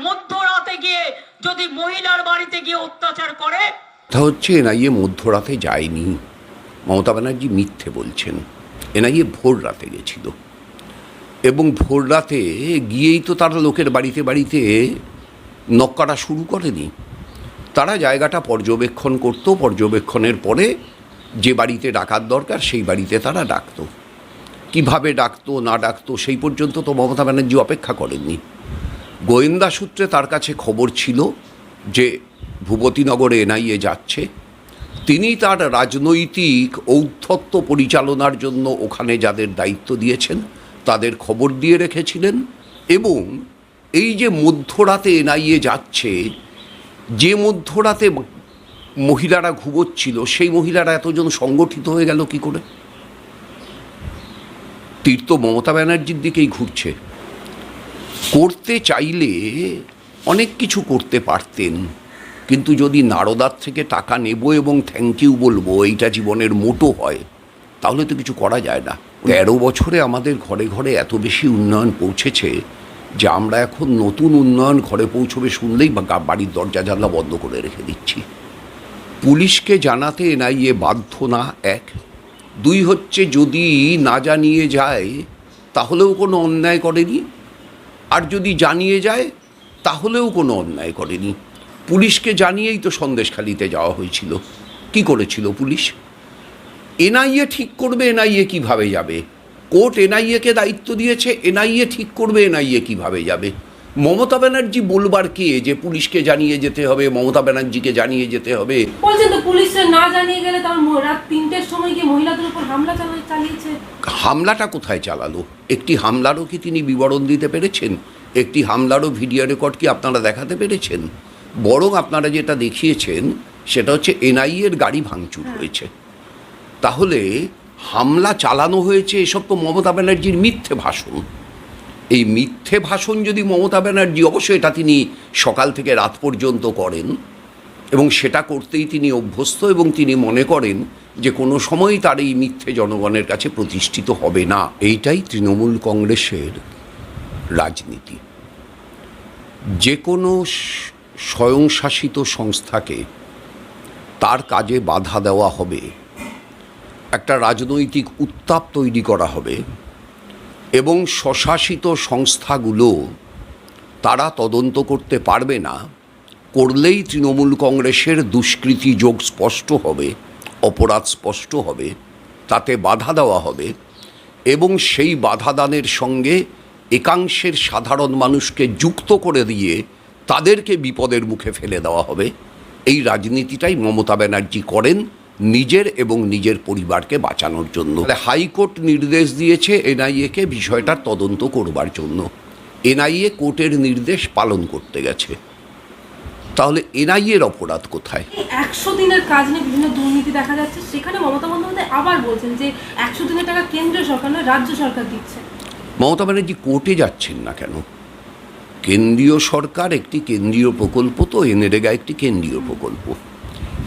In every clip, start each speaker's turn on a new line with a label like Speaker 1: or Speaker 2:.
Speaker 1: মধ্যরাতে গিয়ে যদি মহিলার বাড়িতে গিয়ে অত্যাচার করে?
Speaker 2: তা হচ্ছে এনআইএ মধ্যরাতে যায়নি। মমতা ব্যানার্জি মিথ্যে বলছেন। এনআইএ ভোর রাতে গেছিল। এবং ভোর রাতে গিয়েই তো তারা লোকের বাড়িতে বাড়িতে নক্কাটা শুরু করেনি। তারা জায়গাটা পর্যবেক্ষণ করত, পর্যবেক্ষণের পরে যে বাড়িতে ডাকার দরকার, সেই বাড়িতে তারা ডাকতো। কীভাবে ডাকতো, না ডাকতো, সেই পর্যন্ত তো মমতা ব্যানার্জি অপেক্ষা করেননি। গোয়েন্দা সূত্রে তার কাছে খবর ছিল যে ভূপতিনগরে এনআইএ যাচ্ছে। তিনি তার রাজনৈতিক ঔদ্ধত্য পরিচালনার জন্য ওখানে যাদের দায়িত্ব দিয়েছেন, তাদের খবর দিয়ে রেখেছিলেন এবং এই যে মধ্যরাতে এনআইএ যাচ্ছে, যে মধ্যরাতে মহিলারা ঘুমোচ্ছিল, সেই মহিলারা এতজন সংগঠিত হয়ে গেল কি করে? তীর্থ মমতা ব্যানার্জির দিকেই ঘুরছে। করতে চাইলে অনেক কিছু করতে পারতেন। কিন্তু যদি নারদার থেকে টাকা নেব এবং থ্যাংক ইউ বলব, এইটা জীবনের মোটো হয়, তাহলে তো কিছু করা যায় না। তেরো বছরে আমাদের ঘরে ঘরে এত বেশি উন্নয়ন পৌঁছেছে যে আমরা এখন নতুন উন্নয়ন ঘরে পৌঁছবে শুনলেই বা বাড়ির দরজা জানলা বন্ধ করে রেখে দিচ্ছি। পুলিশকে জানাতে এনআইএ বাধ্য না, এক। দুই হচ্ছে যদি না জানিয়ে যায়, তাহলেও কোনো অন্যায় করেনি? আর যদি জানিয়ে যায়, তাহলেও কোনো অন্যায় করেনি। পুলিশকে জানিয়েই তো সন্দেশখালিতে যাওয়া হয়েছিল। কি করেছিল পুলিশ? এনআইএ ঠিক করবে, এনআইএ কীভাবে যাবে? কোর্ট এনআইএকে দায়িত্ব দিয়েছে, এনআইএ ঠিক করবে, এনআইএ কীভাবে যাবে? মমতা ব্যানার্জি বলবার কে? যে পুলিশকে জানিয়ে যেতে হবে মমতা ব্যানার্জিকে জানিয়ে যেতে হবে।
Speaker 3: বলছেন তো পুলিশে না জানিয়ে গেলে তার রাত তিনটের সময় গিয়ে মহিলাদের উপর হামলা চালিয়েছে।
Speaker 2: হামলাটা কোথায় চালালো? একটি হামলারও কি তিনি বিবরণ দিতে পেরেছেন? একটি হামলারও ভিডিও রেকর্ড কি আপনারা দেখাতে পেরেছেন? বরং আপনারা যেটা দেখিয়েছেন সেটা হচ্ছে এনআইএর গাড়ি ভাঙচুর হয়েছে। তাহলে হামলা চালানো হয়েছে এসব তো মমতা ব্যানার্জির মিথ্যে ভাষণ। এই মিথ্যে ভাষণ যদি মমতা ব্যানার্জি অবশ্যই এটা তিনি সকাল থেকে রাত পর্যন্ত করেন এবং সেটা করতেই তিনি অভ্যস্ত এবং তিনি মনে করেন যে কোনো সময়ই তার এই মিথ্যে জনগণের কাছে প্রতিষ্ঠিত হবে না। এইটাই তৃণমূল কংগ্রেসের রাজনীতি। যে কোনো স্বয়ংশাসিত সংস্থাকে তার কাজে বাধা দেওয়া হবে, একটা রাজনৈতিক উত্তাপ তৈরি করা হবে এবং স্বশাসিত সংস্থাগুলো তারা তদন্ত করতে পারবে না, করলেই তৃণমূল কংগ্রেসের দুষ্কৃতি যোগ স্পষ্ট হবে, অপরাধ স্পষ্ট হবে, তাতে বাধা দেওয়া হবে এবং সেই বাধাদানের সঙ্গে একাংশের সাধারণ মানুষকে যুক্ত করে দিয়ে তাদেরকে বিপদের মুখে ফেলে দেওয়া হবে। এই রাজনীতিটাই মমতা ব্যানার্জি করেন নিজের এবং নিজের পরিবারকে বাঁচানোর জন্য। হাইকোর্ট নির্দেশ দিয়েছে এনআইএকে বিষয়টার তদন্ত করবার জন্য। এনআইএ কোর্টের নির্দেশ পালন করতে গেছে। তাহলে এনআইএর অপরাধ কোথায়?
Speaker 3: একশো দিনের কাজ নিয়ে বিভিন্ন দুর্নীতি দেখা যাচ্ছে। সেখানে মমতা বন্দ্যোপাধ্যায় আবার বলছেন যে একশো দিনের টাকা কেন্দ্রীয় সরকার নয় রাজ্য সরকার দিচ্ছে।
Speaker 2: মমতা ব্যানার্জি কোর্টে যাচ্ছেন না কেন? কেন্দ্রীয় সরকার একটি কেন্দ্রীয় প্রকল্প তো এনরেগা একটি কেন্দ্রীয় প্রকল্প।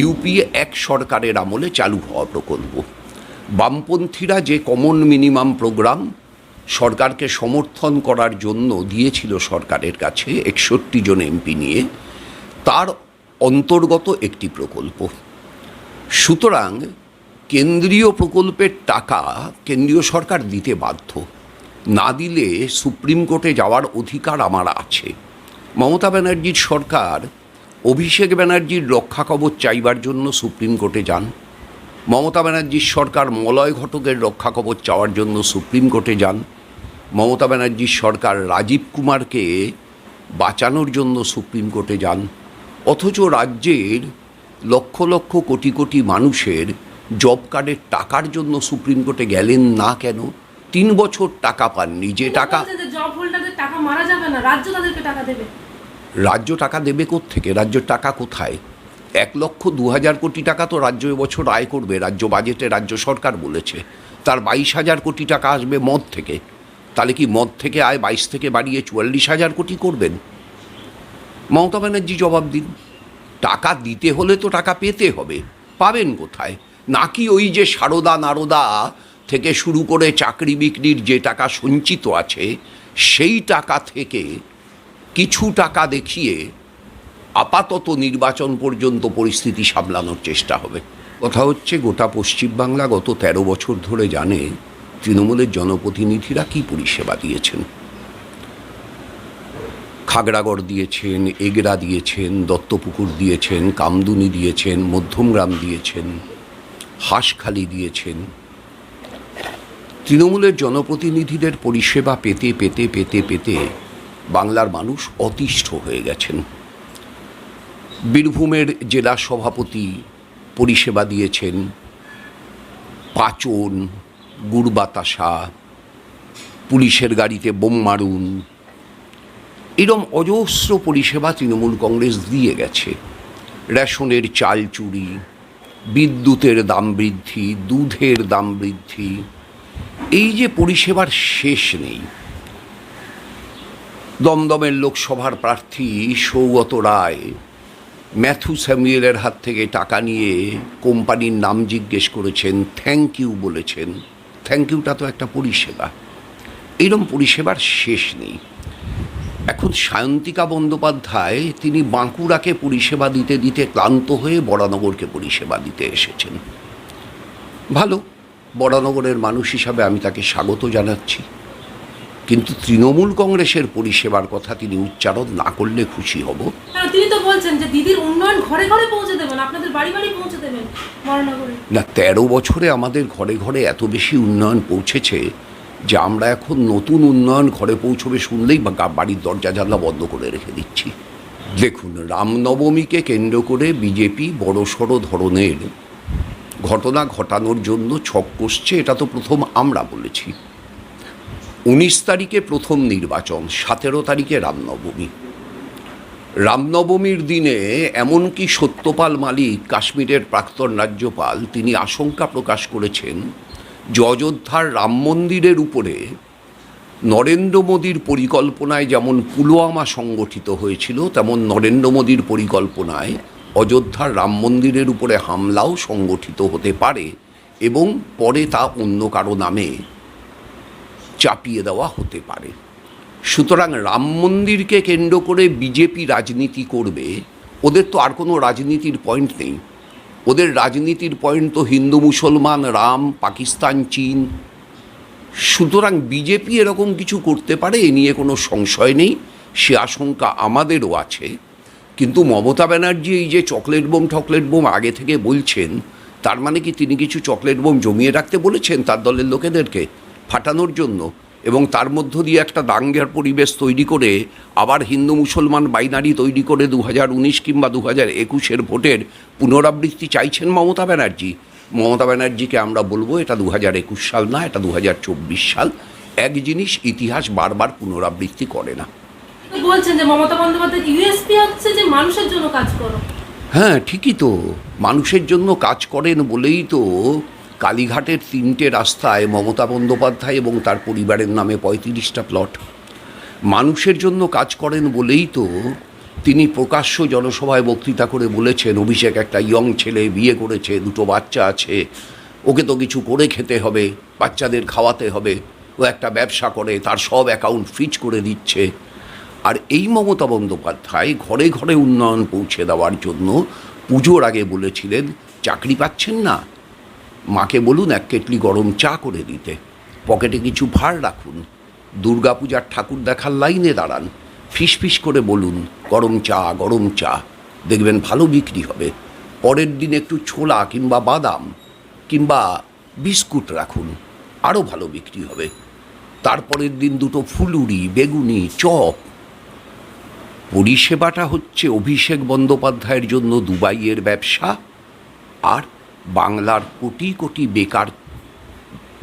Speaker 2: ইউপিএ এক সরকারের আমলে চালু হওয়া প্রকল্প। বামপন্থীরা যে কমন মিনিমাম প্রোগ্রাম সরকারকে সমর্থন করার জন্য দিয়েছিল সরকারের কাছে একষট্টি জন এমপি নিয়ে, তার অন্তর্গত একটি প্রকল্প। সুতরাং কেন্দ্রীয় প্রকল্পের টাকা কেন্দ্রীয় সরকার দিতে বাধ্য। না দিলে সুপ্রিম কোর্টে যাওয়ার অধিকার আমার আছে। মমতা ব্যানার্জির সরকার অভিষেক ব্যানার্জির রক্ষা কবচ চাইবার জন্য সুপ্রিম কোর্টে যান। মমতা ব্যানার্জির সরকার মলয় ঘটকের রক্ষা কবচ চাওয়ার জন্য সুপ্রিম কোর্টে যান। মমতা ব্যানার্জির সরকার রাজীব কুমারকে বাঁচানোর জন্য সুপ্রিম কোর্টে যান। অথচ রাজ্যের লক্ষ লক্ষ কোটি কোটি মানুষের জব কার্ডের টাকার জন্য সুপ্রিম কোর্টে গেলেন না কেন? তিন বছর টাকা পাননি। যে টাকা
Speaker 3: টাকা মারা যাবে না। রাজ্য তাদেরকে টাকা দেবে।
Speaker 2: রাজ্য টাকা দেবে থেকে রাজ্যের টাকা কোথায়? এক লক্ষ দু হাজার কোটি টাকা তো রাজ্য এবছর আয় করবে, রাজ্য বাজেটে রাজ্য সরকার বলেছে। তার বাইশ হাজার কোটি টাকা আসবে মদ থেকে। তাহলে কি মদ থেকে আয় বাইশ থেকে বাড়িয়ে চুয়াল্লিশ হাজার কোটি করবেন? মমতা ব্যানার্জি জবাব দিন। টাকা দিতে হলে তো টাকা পেতে হবে। পাবেন কোথায়? নাকি ওই যে সারদা নারদা থেকে শুরু করে চাকরি বিক্রির যে টাকা সঞ্চিত আছে, সেই টাকা থেকে কিছু টাকা দেখিয়ে আপাতত নির্বাচন পর্যন্ত পরিস্থিতি সামলানোর চেষ্টা হবে। কথা হচ্ছে, গোটা পশ্চিমবাংলা গত ১৩ বছর ধরে জানে তৃণমূলের জনপ্রতিনিধিরা কি পরিষেবা দিয়েছেন। খাগড়াগড় দিয়েছেন, এগরা দিয়েছেন, দত্তপুকুর দিয়েছেন, কামদুনি দিয়েছেন, মধ্যমগ্রাম দিয়েছেন, হাঁসখালি দিয়েছেন। তৃণমূলের জনপ্রতিনিধিদের পরিষেবা পেতে পেতে পেতে পেতে বাংলার মানুষ অতিষ্ঠ হয়ে গেছেন। বীরভূমের জেলা সভাপতি পরিষেবা দিয়েছেন। পাচন গুড় বাতাসা পুলিশের গাড়িতে বোম মারুন, এরম অজস্র পরিষেবা তৃণমূল কংগ্রেস দিয়ে গেছে। রেশনের চাল চুরি, বিদ্যুতের দাম বৃদ্ধি, দুধের দাম বৃদ্ধি, এই যে পরিষেবার শেষ নেই। দমদমের লোকসভার প্রার্থী সৌগত রায় ম্যাথু স্যামুয়েলের হাত থেকে টাকা নিয়ে কোম্পানির নাম জিজ্ঞেস করেছেন, থ্যাংক ইউ বলেছেন। থ্যাংক ইউটা তো একটা পরিষেবা। এরম পরিষেবার শেষ নেই। এখন সায়ন্তিকা বন্দ্যোপাধ্যায় তিনি বাঁকুড়াকে পরিষেবা দিতে দিতে ক্লান্ত হয়ে বড়ানগরকে পরিষেবা দিতে এসেছেন। ভালো, বড়ানগরের মানুষ হিসাবে আমি তাকে স্বাগত জানাচ্ছি। কিন্তু তৃণমূল কংগ্রেসের পরিষেবার কথা তিনি উচ্চারণ না করলে খুশি হব।
Speaker 3: তিনি তো বলছেন যে দিদির উন্নয়ন ঘরে ঘরে পৌঁছে দেবেন আপনাদের বাড়ি বাড়ি পৌঁছে দেবেন
Speaker 2: না তেরো বছরে আমাদের ঘরে ঘরে এত বেশি উন্নয়ন পৌঁছেছে যে আমরা এখন নতুন উন্নয়ন ঘরে পৌঁছবে শুনলেই বা বাড়ির দরজা জানলা বন্ধ করে রেখে দিচ্ছি। দেখুন রামনবমীকে কেন্দ্র করে বিজেপি বড়সড় ধরনের ঘটনা ঘটানোর জন্য ছক কষছে এটা তো প্রথম আমরা বলেছি। উনিশ তারিখে প্রথম নির্বাচন, সতেরো তারিখে রামনবমী। রামনবমীর দিনে এমনকি সত্যপাল মালিক, কাশ্মীরের প্রাক্তন রাজ্যপাল, তিনি আশঙ্কা প্রকাশ করেছেন যে অযোধ্যার রাম মন্দিরের উপরে নরেন্দ্র মোদীর পরিকল্পনায় যেমন পুলওয়ামা সংগঠিত হয়েছিল, তেমন নরেন্দ্র মোদীর পরিকল্পনায় অযোধ্যার রাম মন্দিরের উপরে হামলাও সংগঠিত হতে পারে এবং পরে তা অন্য কারও নামে চাপিয়ে দেওয়া হতে পারে। সুতরাং রাম মন্দিরকে কেন্দ্র করে বিজেপি রাজনীতি করবে, ওদের তো আর কোনো রাজনীতির পয়েন্ট নেই। ওদের রাজনীতির পয়েন্ট তো হিন্দু, মুসলমান, রাম, পাকিস্তান, চীন। সুতরাং বিজেপি এরকম কিছু করতে পারে, এ নিয়ে কোনো সংশয় নেই, সে আশঙ্কা আমাদেরও আছে। কিন্তু মমতা ব্যানার্জি এই যে চকলেট বোম টকলেট বোম আগে থেকে বলছেন, তার মানে কি তিনি কিছু চকলেট বোম জমিয়ে রাখতে বলেছেন তার দলের লোকেদেরকে? ফাটানোর জন্য এবং তার মধ্য দিয়ে একটা দাঙ্গের পরিবেশ তৈরি করে আবার হিন্দু মুসলমান বাইনারি তৈরি করে দু হাজার উনিশ কিংবা দু হাজার একুশের ভোটের পুনরাবৃত্তি চাইছেন মমতা ব্যানার্জি। মমতা ব্যানার্জিকে আমরা বলব এটা দু হাজার একুশ সাল না এটা দু হাজার চব্বিশ সাল। এক জিনিস ইতিহাস বারবার পুনরাবৃত্তি করে না।
Speaker 3: বলছেন যে মমতা বন্দ্যোপাধ্যায় ইউএসপি হচ্ছে যে মানুষের জন্য কাজ করো?
Speaker 2: হ্যাঁ ঠিকই তো। মানুষের জন্য কাজ করেন বলেই তো কালীঘাটের তিনটে রাস্তায় মমতা বন্দ্যোপাধ্যায় এবং তার পরিবারের নামে পঁয়ত্রিশটা প্লট মানুষের জন্য কাজ করেন বলেই তো তিনি প্রকাশ্য জনসভায় বক্তৃতা করে বলেছেন, অভিষেক, একটা ইয়ং ছেলে বিয়ে করেছে, দুটো বাচ্চা আছে, ওকে তো কিছু করে খেতে হবে, বাচ্চাদের খাওয়াতে হবে, ও একটা ব্যবসা করে, তার সব অ্যাকাউন্ট ফ্রিজ করে দিচ্ছে। আর এই মমতা বন্দ্যোপাধ্যায় ঘরে ঘরে উন্নয়ন পৌঁছে দেওয়ার জন্য পুজোর আগে বলেছিলেন, চাকরি পাচ্ছেন না মাকে বলুন এক কেটলি গরম চা করে দিতে। পকেটে কিছু ভার রাখুন। দুর্গাপূজার ঠাকুর দেখার লাইনে দাঁড়ান। ফিস ফিস করে বলুন, গরম চা গরম চা। দেখবেন ভালো বিক্রি হবে। পরের দিন একটু ছোলা কিংবা বাদাম কিংবা বিস্কুট রাখুন আরও ভালো বিক্রি হবে। তারপরের দিন দুটো ফুলুরি, বেগুনি, চপ। পরিষেবাটা হচ্ছে অভিষেক বন্দ্যোপাধ্যায়ের জন্য দুবাইয়ের ব্যবসা, আর বাংলার কোটি কোটি বেকার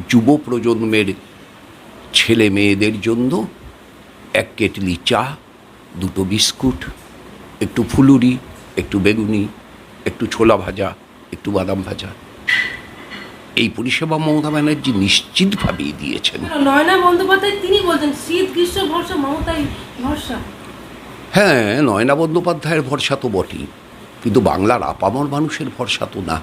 Speaker 2: যুব প্রজন্মের ছেলে মেয়েদের জন্য এক কেটলি চা দুটো বিস্কুট একটু ফুলুরি একটু বেগুনি একটু ছোলা ভাজা একটু বাদাম ভাজা। এই পরিষেবা মমতা ব্যানার্জি নিশ্চিতভাবেই দিয়েছেন।
Speaker 3: নয়না বন্দ্যোপাধ্যায় তিনি শীত গ্রীষ্ম ভরসা মমতাই ভরসা।
Speaker 2: হ্যাঁ নয়না বন্দ্যোপাধ্যায়ের ভরসা তো বটেই কিন্তু বাংলার আপামর মানুষের ভরসা তো না।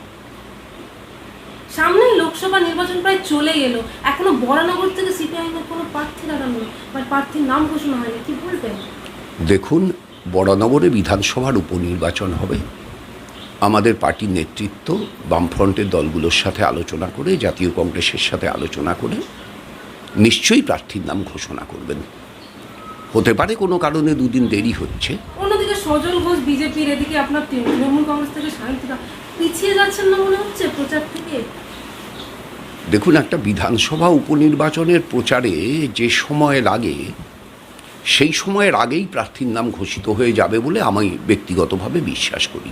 Speaker 3: সামনে লোকসভা নির্বাচন প্রায় চলে এলো। এখনও বরানগর থেকে সিপিআইএম এর কোনো প্রার্থী দাঁড়ানো বা প্রার্থীর নাম ঘোষণা হয়নি, কি বলবেন?
Speaker 2: দেখুন বড়নগরে বিধানসভার উপনির্বাচন হবে। আমাদের পার্টির নেতৃত্ব বামফ্রন্টের দলগুলোর সাথে আলোচনা করে, জাতীয় কংগ্রেসের সাথে আলোচনা করে, নিশ্চয়ই প্রার্থীর নাম ঘোষণা করবেন। হতে পারে কোনো কারণে দুদিন দেরি হচ্ছে।
Speaker 3: অন্যদিকে সজল ঘোষ বিজেপির এদিকে আপনার তৃণমূল কংগ্রেস থেকে সাহিত্যিকা পিছিয়ে যাচ্ছেন না মনে হচ্ছে প্রচার থেকে?
Speaker 2: দেখুন একটা বিধানসভা উপনির্বাচনের প্রচারে যে সময় লাগে সেই সময়ের আগেই প্রার্থীর নাম ঘোষিত হয়ে যাবে বলে আমি ব্যক্তিগতভাবে বিশ্বাস করি।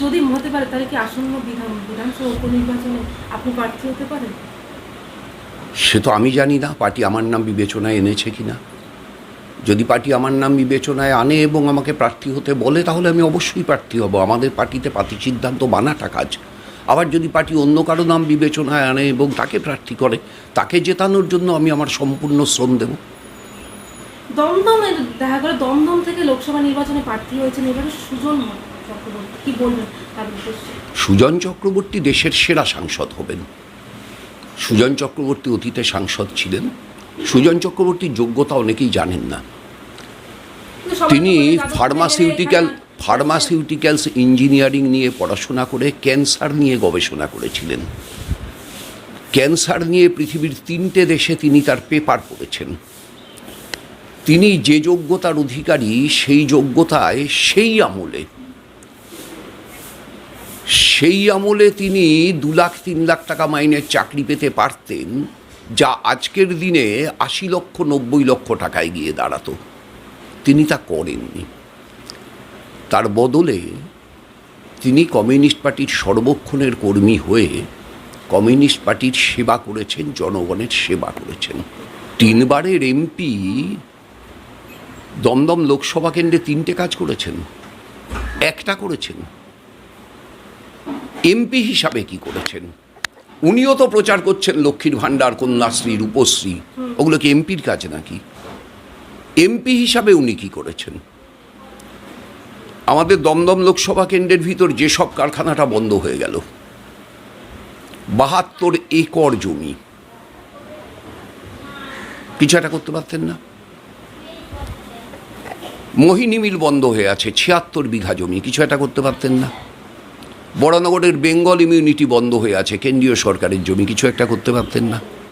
Speaker 3: যদি হতে পারে তাহলে কি আসন্ন বিধান বিধানসভা উপনির্বাচনে আপনি প্রার্থী হতে পারেন?
Speaker 2: সে তো আমি জানি না পার্টি আমার নাম বিবেচনায় এনেছে কি না যদি পার্টি আমার নাম বিবেচনায় আনে এবং আমাকে প্রার্থী হতে বলে তাহলে আমি অবশ্যই প্রার্থী হব। আমাদের পার্টিতে পার্টি সিদ্ধান্ত বানাটা কাজ। আবার যদি পার্টি অন্য কারও নাম বিবেচনায় আনে এবং তাকে প্রার্থী করে তাকে জেতানোর জন্য আমি আমার সম্পূর্ণ শ্রম দেব।
Speaker 3: দমদমে দেখা গেল দমদম থেকে লোকসভা নির্বাচনে প্রার্থী হয়েছেন এবারে সুজন চক্রবর্তী। কি বলবেন
Speaker 2: সুজন চক্রবর্তী দেশের সেরা সাংসদ হবেন। সুজন চক্রবর্তী অতীতে সাংসদ ছিলেন। সুজন চক্রবর্তীর যোগ্যতা অনেকেই জানেন না। তিনি ফার্মাসিউটিক্যাল ফার্মাসিউটিক্যালস ইঞ্জিনিয়ারিং নিয়ে পড়াশোনা করে ক্যান্সার নিয়ে গবেষণা করেছিলেন। ক্যান্সার নিয়ে পৃথিবীর তিনটে দেশে তিনি তার পেপার পড়েছেন। তিনি যে যোগ্যতার অধিকারী সেই যোগ্যতায় সেই আমলে সেই আমলে তিনি দু লাখ, তিন লাখ টাকা মাইনের চাকরি পেতে পারতেন। যা আজকের দিনে আশি লক্ষ, নব্বই লক্ষ টাকায় গিয়ে দাঁড়াতো। তিনি তা করেননি। তার বদলে তিনি কমিউনিস্ট পার্টির সর্বক্ষণের কর্মী হয়ে কমিউনিস্ট পার্টির সেবা করেছেন, জনগণের সেবা করেছেন। তিনবারের এমপি দমদম লোকসভা কেন্দ্রে তিনটে কাজ করেছেন। একটা করেছেন। এমপি হিসাবে কি করেছেন? উনিও তো প্রচার করছেন লক্ষ্মীর ভাণ্ডার, কন্যাশ্রী, রূপশ্রী। ওগুলো কি এমপির কাজ নাকি? এমপি হিসাবে উনি কি করেছেন? আমাদের দমদম লোকসভা কেন্দ্রের ভিতর যেসব কারখানাটা বন্ধ হয়ে গেল। বাহাত্তর একর জমি। কিছু একটা করতে পারতেন না? মোহিনী মিল বন্ধ হয়ে আছে, ছিয়াত্তর বিঘা জমি, কিছু একটা করতে পারতেন না? বড়নগরের বেঙ্গল ইমিউনিটি বন্ধ হয়ে আছে কেন্দ্রীয় সরকারের জমি কিছু একটা করতে পারতেন না?